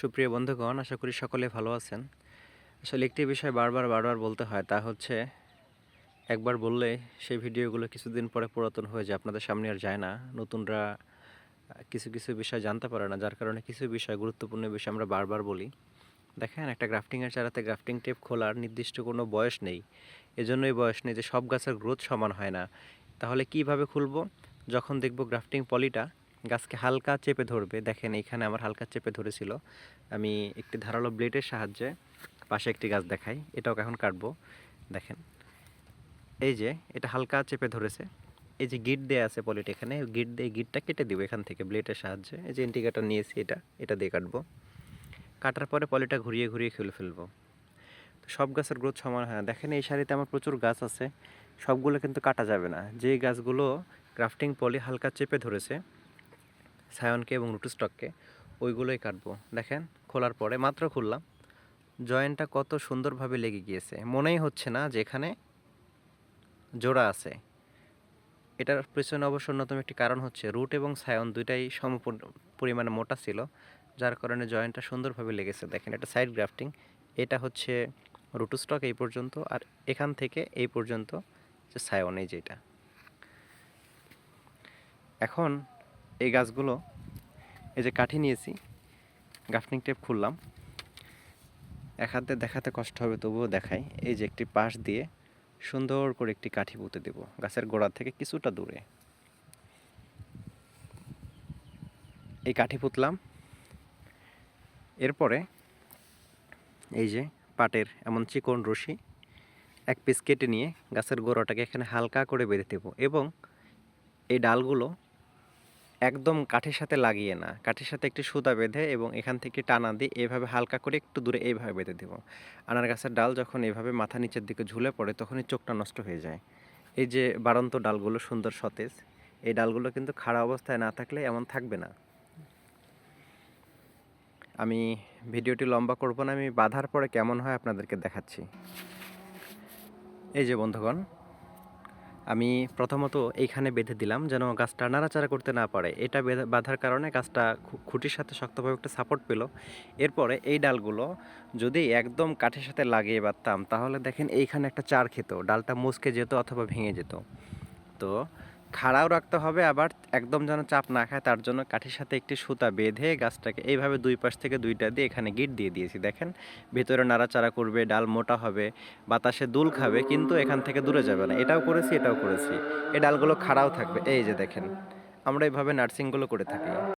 সুপ্রিয় বন্ধুগণ, আশা করি সকলে ভালো আছেন। আসলে একটি বিষয় বারবার বারবার বলতে হয়, তা হচ্ছে একবার বললে সেই ভিডিওগুলো কিছুদিন পরে পুরাতন হয়ে যায়, আপনাদের সামনে আর যায় না। নতুনরা কিছু কিছু বিষয় জানতে পারে না, যার কারণে কিছু বিষয়, গুরুত্বপূর্ণ বিষয় আমরা বারবার বলি। দেখেন, একটা গ্রাফটিংয়ের চারাতে গ্রাফটিং টেপ খোলার নির্দিষ্ট কোনো বয়স নেই। এজন্যই বয়স নেই যে সব গাছের গ্রোথ সমান হয় না। তাহলে কীভাবে খুলবো? যখন দেখব গ্রাফটিং পলিটা গাছকে হালকা চেপে ধরবে। দেখেন এইখানে আমার হালকা চেপে ধরেছিল। আমি একটি ধারালো ব্লেডের সাহায্যে পাশে একটি গাছ দেখাই। এটাও এখন কাটবো। দেখেন। এই যে, এটা হালকা চেপে ধরেছে। এই যে গিট দেয়া আছে পলিটা এখানে গিট দিয়ে, গিটটা কেটে দিব এখান থেকে ব্লেডের সাহায্যে। এই যে ইন্ডিকেটার নিয়েছি এটা এটা দিয়ে কাটবো। কাটার পরে পলিটা ঘুরিয়ে ঘুরিয়ে খুলে ফেলব। তো সব গাছের গ্রোথ সমান হয় না। দেখেন এই শাড়িতে আমার প্রচুর গাছ আছে। সবগুলো কিন্তু কাটা যাবে না। যে গাছগুলো গ্রাফটিং পলি হালকা চেপে ধরেছে সায়নকে এবং রুটুস্টককে ওইগুলোই কাটবো। দেখেন, খোলার পরে মাত্র খুললাম। জয়েন্টটা কত সুন্দরভাবে লেগে গিয়েছে। মনেই হচ্ছে না যে এখানে জোড়া আছে। এটার পেছনে অবশ্য অন্যতম একটি কারণ হচ্ছে রুট এবং সায়ন দুইটাই সম পরিমাণে মোটা ছিল, যার কারণে জয়েন্টটা সুন্দরভাবে লেগেছে। দেখেন, এটা সাইড গ্রাফটিং। এটা হচ্ছে রুটুস্টক এই পর্যন্ত, আর এখান থেকে এই পর্যন্ত যে সায়ন, এই যেটা এখন এই গাছগুলো, এই যে কাঠি নিয়েছি, গাফনিং টেপ খুললাম। এক হাতে দেখাতে কষ্ট হবে, তবুও দেখাই। এই যে একটি পাশ দিয়ে সুন্দর করে একটি কাঠি পুঁতে দেব, গাছের গোড়া থেকে কিছুটা দূরে। এই কাঠি পুতলাম। এরপরে এই যে পাটের এমন চিকন রশি, এক পিস কেটে নিয়ে গাছের গোড়াটাকে এখানে হালকা করে বেঁধে দেব এবং এই ডালগুলো একদম কাঠের সাথে লাগিয়ে না। কাঠের সাথে একটি সুতা বেঁধে এবং এখান থেকে টানা দিয়ে এভাবে হালকা করে একটু দূরে এইভাবে বেঁধে দেবো। আনার গাছের ডাল যখন এভাবে মাথা নিচের দিকে ঝুলে পড়ে তখনই চোখটা নষ্ট হয়ে যায়। এই যে বাড়ন্ত ডালগুলো সুন্দর সতেজ, এই ডালগুলো কিন্তু খাড়া অবস্থায় না থাকলে এমন থাকবে না। আমি ভিডিওটি লম্বা করব না, আমি বাঁধার পরে কেমন হয় আপনাদেরকে দেখাচ্ছি। এই যে বন্ধুগণ আমি প্রথমত এইখানে বেঁধে দিলাম যেন গাছটা নাড়াচাড়া করতে না পারে। এটা বাধার কারণে গাছটা খুঁটির সাথে শক্তভাবে একটা সাপোর্ট পেল। এরপরে এই ডালগুলো যদি একদম কাঠের সাথে লাগিয়ে পারতাম তাহলে দেখেন এইখানে একটা চার খেত। ডালটা মুচকে যেত অথবা ভেঙে যেত। তো খাড়াও রাখতে হবে, আবার একদম যেন চাপ না খায়, তার জন্য কাঠের সাথে একটি সুতা বেঁধে গাছটাকে এইভাবে দুই পাশ থেকে দুইটা দিয়ে এখানে গিট দিয়ে দিয়েছি। দেখেন, ভেতরে নাড়াচাড়া করবে, ডাল মোটা হবে, বাতাসে দুল খাবে, কিন্তু এখান থেকে দূরে যাবে না। এটাও করেছি এটাও করেছি। এই ডালগুলো খাড়াও থাকবে। এই যে দেখেন, আমরা এইভাবে নার্সিংগুলো করে থাকি।